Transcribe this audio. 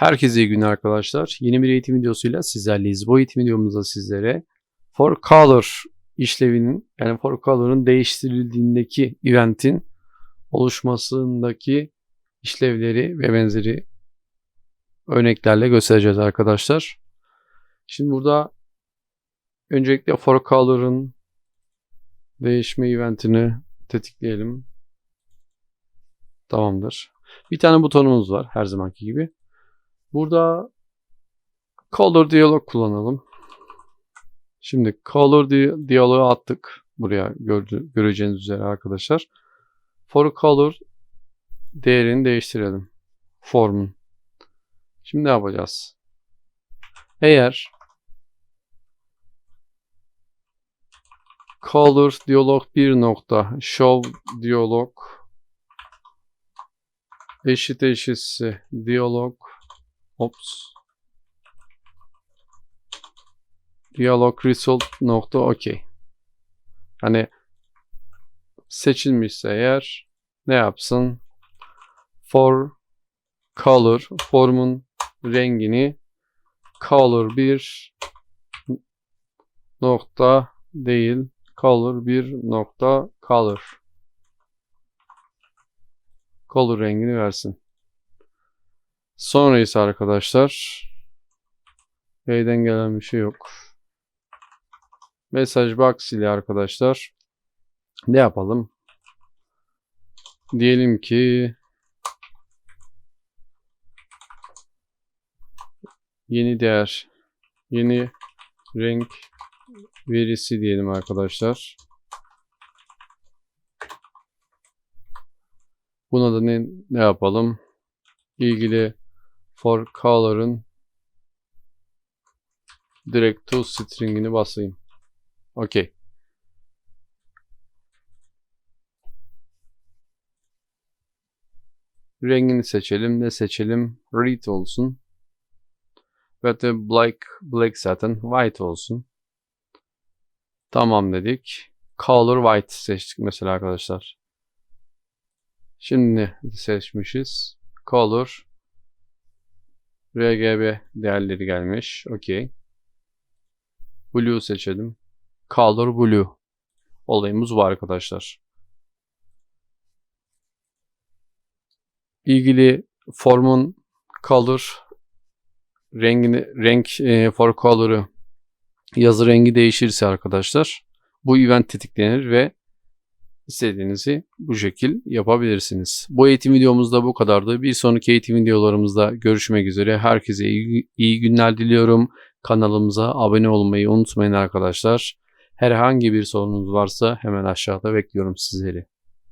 Herkese iyi günler arkadaşlar. Yeni bir eğitim videosuyla sizlerleyiz. Bu eğitim videomuzda sizlere for color işlevinin yani for color'ın değiştirildiğindeki eventin oluşmasındaki işlevleri ve benzeri örneklerle göstereceğiz arkadaşlar. Şimdi burada öncelikle for color'ın değişme eventini tetikleyelim. Tamamdır. Bir tane butonumuz var her zamanki gibi. Burada Color Dialog kullanalım. Şimdi Color di- Dialog'u attık. Buraya göreceğiniz üzere arkadaşlar. For Color değerini değiştirelim. Formun. Şimdi ne yapacağız? Eğer Color Dialog 1 nokta Show Dialog eşit eşitse Dialog Ops. Dialog result nokta okey. Hani seçilmişse eğer ne yapsın? For color formun rengini color bir nokta değil color bir nokta color color rengini versin. Sonra ise arkadaşlar B'den gelen bir şey yok. Mesaj box ile arkadaşlar ne yapalım? Diyelim ki yeni değer yeni renk verisi diyelim arkadaşlar. Buna da ne, ne yapalım? ilgili for color'ın direkt to string'ini basayım. Okey. Rengini seçelim. Ne seçelim? Red olsun. Ve de black, black zaten white olsun. Tamam dedik. Color white seçtik mesela arkadaşlar. Şimdi seçmişiz? Color RGB değerleri gelmiş. Okey. Blue seçelim. Color Blue. Olayımız bu arkadaşlar. İlgili formun color rengini renk e, for color'ı yazı rengi değişirse arkadaşlar bu event tetiklenir ve istediğinizi bu şekil yapabilirsiniz. Bu eğitim videomuzda bu kadardı. Bir sonraki eğitim videolarımızda görüşmek üzere. Herkese iyi, iyi günler diliyorum. Kanalımıza abone olmayı unutmayın arkadaşlar. Herhangi bir sorunuz varsa hemen aşağıda bekliyorum sizleri.